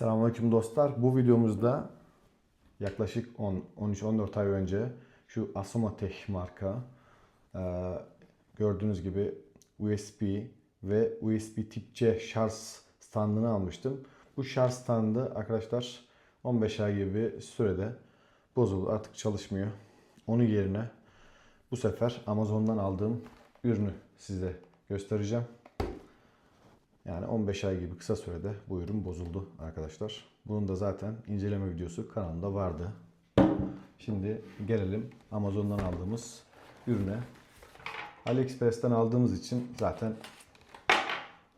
Selamünaleyküm dostlar. Bu videomuzda yaklaşık 10 13-14 ay önce şu Asomatech marka e, gördüğünüz gibi USB ve USB tip C şarj standını almıştım. Bu şarj standı arkadaşlar 15 ay gibi sürede bozuldu. Artık çalışmıyor. Onun yerine bu sefer Amazon'dan aldığım ürünü size göstereceğim. Yani 15 ay gibi kısa sürede bu ürün bozuldu arkadaşlar. Bunun da zaten inceleme videosu kanalımda vardı. Şimdi gelelim Amazon'dan aldığımız ürüne. AliExpress'ten aldığımız için zaten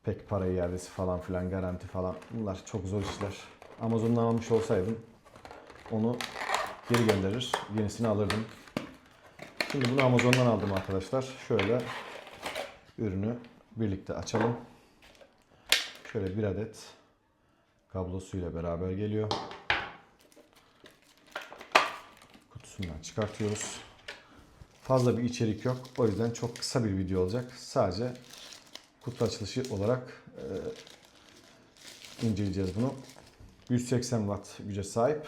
pek para iadesi falan filan garanti falan bunlar çok zor işler. Amazon'dan almış olsaydım onu geri gönderir yenisini alırdım. Şimdi bunu Amazon'dan aldım arkadaşlar. Şöyle ürünü birlikte açalım. Şöyle bir adet kablosuyla beraber geliyor. Kutusundan çıkartıyoruz. Fazla bir içerik yok. O yüzden çok kısa bir video olacak. Sadece kutu açılışı olarak e, inceleyeceğiz bunu. 180 watt güce sahip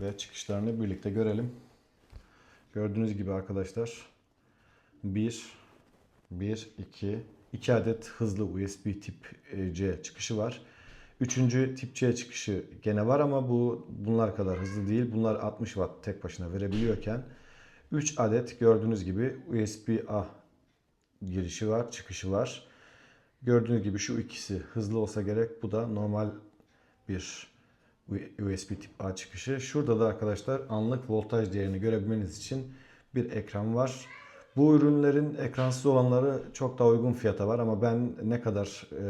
ve çıkışlarını birlikte görelim. Gördüğünüz gibi arkadaşlar 1 1 2 2 adet hızlı USB tip C çıkışı var. Üçüncü tip C çıkışı gene var ama bu bunlar kadar hızlı değil. Bunlar 60 watt tek başına verebiliyorken 3 adet gördüğünüz gibi USB-A girişi var, çıkışı var. Gördüğünüz gibi şu ikisi hızlı olsa gerek. Bu da normal bir USB tip A çıkışı. Şurada da arkadaşlar anlık voltaj değerini görebilmeniz için bir ekran var. Bu ürünlerin ekransız olanları çok daha uygun fiyata var ama ben ne kadar e,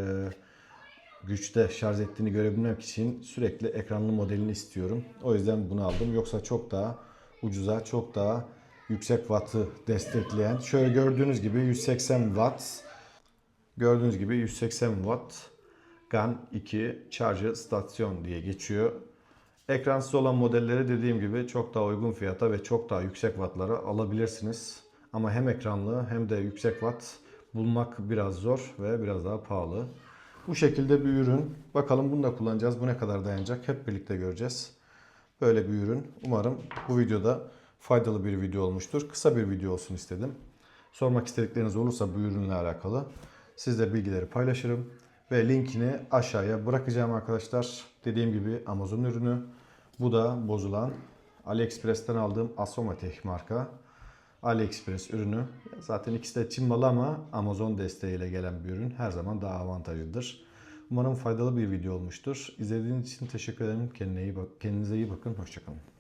güçte şarj ettiğini görebilmek için sürekli ekranlı modelini istiyorum. O yüzden bunu aldım. Yoksa çok daha ucuza, çok daha yüksek wattı destekleyen. Şöyle gördüğünüz gibi 180 watt. Gördüğünüz gibi 180 watt GAN 2 Charger Stasyon diye geçiyor. Ekransız olan modelleri dediğim gibi çok daha uygun fiyata ve çok daha yüksek wattlara alabilirsiniz. Ama hem ekranlı hem de yüksek watt bulmak biraz zor ve biraz daha pahalı. Bu şekilde bir ürün. Bakalım bunu da kullanacağız. Bu ne kadar dayanacak hep birlikte göreceğiz. Böyle bir ürün. Umarım bu videoda faydalı bir video olmuştur. Kısa bir video olsun istedim. Sormak istedikleriniz olursa bu ürünle alakalı sizle bilgileri paylaşırım. Ve linkini aşağıya bırakacağım arkadaşlar. Dediğim gibi Amazon ürünü. Bu da bozulan AliExpress'ten aldığım Asomatech marka. AliExpress ürünü. Zaten ikisi de Çin malı ama Amazon desteğiyle gelen bir ürün her zaman daha avantajlıdır. Umarım faydalı bir video olmuştur. İzlediğiniz için teşekkür ederim. Kendine iyi bak kendinize iyi bakın. Hoşçakalın.